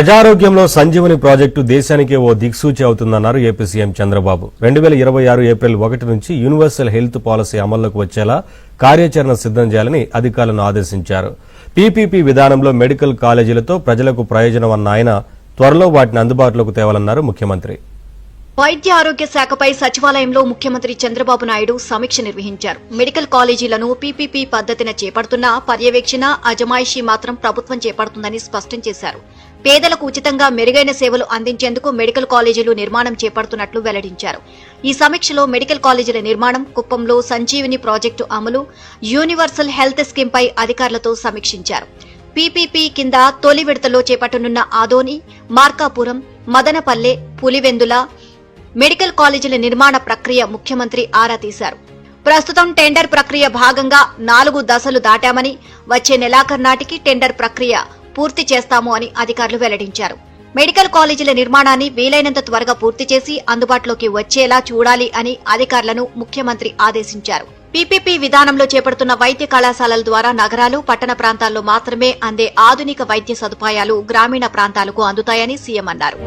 ప్రజారోగ్యంలో Sanjeevani project దేశానికే ఓ దిక్సూచి అవుతుందన్నారు AP CM Chandrababu. రెండు వేల ఇరవై ఆరు ఏప్రిల్ ఒకటి నుంచి యూనివర్సల్ హెల్త్ పాలసీ అమల్లోకి వచ్చేలా కార్యాచరణ సిద్ధం చేయాలని అధికారులను ఆదేశించారు. పీపీపీ విధానంలో మెడికల్ కాలేజీలతో ప్రజలకు ప్రయోజనం అన్న ఆయన త్వరలో వాటిని అందుబాటులోకి తేవాలన్నారు ముఖ్యమంత్రి. వైద్య ఆరోగ్య శాఖపై సచివాలయంలో ముఖ్యమంత్రి చంద్రబాబు నాయుడు సమీక్ష నిర్వహించారు. మెడికల్ కాలేజీలను పీపీపీ పద్దతిన చేపడుతున్న పర్యవేక్షణ అజమాయిషీ మాత్రం ప్రభుత్వం చేపడుతుందని స్పష్టం చేశారు. పేదలకు ఉచితంగా మెరుగైన సేవలు అందించేందుకు మెడికల్ కాలేజీలు నిర్మాణం చేపడుతున్నట్లు వెల్లడించారు. ఈ సమీక్షలో మెడికల్ కాలేజీల నిర్మాణం కుప్పంలో సంజీవిని ప్రాజెక్టు అమలు యూనివర్సల్ హెల్త్ స్కీంపై అధికారులతో సమీక్షించారు. పీపీపీ కింద తొలి విడతలో చేపట్టనున్న ఆదోని మార్కాపురం మదనపల్లె పులివెందుల మెడికల్ కాలేజీల నిర్మాణ ప్రక్రియ ముఖ్యమంత్రి ఆరా తీశారు. ప్రస్తుతం టెండర్ ప్రక్రియ భాగంగా నాలుగు దశలు దాటామని వచ్చే నెలాఖరు నాటికి టెండర్ ప్రక్రియ పూర్తి చేస్తాము అని అధికారులు వెల్లడించారు. మెడికల్ కాలేజీల నిర్మాణాన్ని వీలైనంత త్వరగా పూర్తి చేసి అందుబాటులోకి వచ్చేలా చూడాలి అని అధికారులను ముఖ్యమంత్రి ఆదేశించారు. పీపీపీ విధానంలో చేపడుతున్న వైద్య కళాశాలల ద్వారా నగరాలు పట్టణ ప్రాంతాల్లో మాత్రమే అందే ఆధునిక వైద్య సదుపాయాలు గ్రామీణ ప్రాంతాలకు అందుతాయని సీఎం అన్నారు.